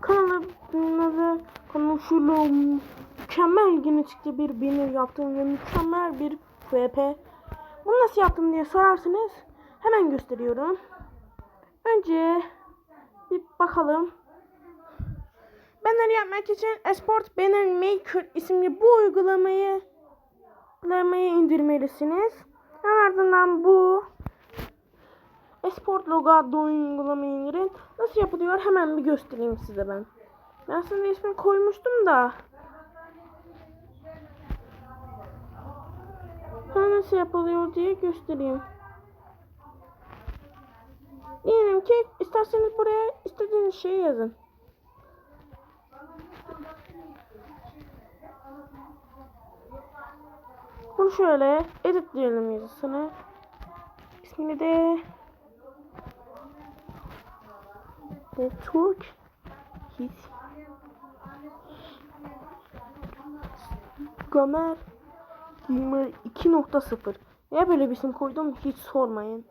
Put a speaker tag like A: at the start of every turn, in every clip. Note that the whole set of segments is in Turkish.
A: Kanalımın adı konuşulum. Mükemmel genetikte bir banner yaptım ve mükemmel bir VP. Bunu nasıl yaptım diye sorarsanız hemen gösteriyorum. Önce bir bakalım. Banner yapmak için Esport Banner Maker isimli bu uygulamayı uygulamayı indirmelisiniz. Ardından bu Esport Logo adlı uygulamayı indirin. Nasıl yapılıyor hemen bir göstereyim size ben. Ben aslında ismini koymuştum da. Ha, nasıl yapılıyor diye göstereyim. Diyelim ki isterseniz buraya istediğiniz şeyi yazın. Bunu şöyle editleyelim yazısını. İsmini de The Turk His Gamer Gamer 2.0 Niye böyle bir isim koydum hiç sormayın.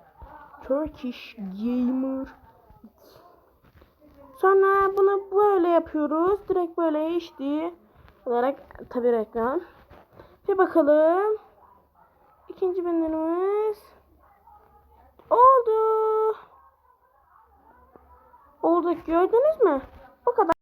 A: Turkish Gamer Sonra bunu böyle yapıyoruz. Direkt böyle HD olarak tabi reklam. Bir bakalım. İkinci bannerimiz Oldu gördünüz mü? Bu kadar.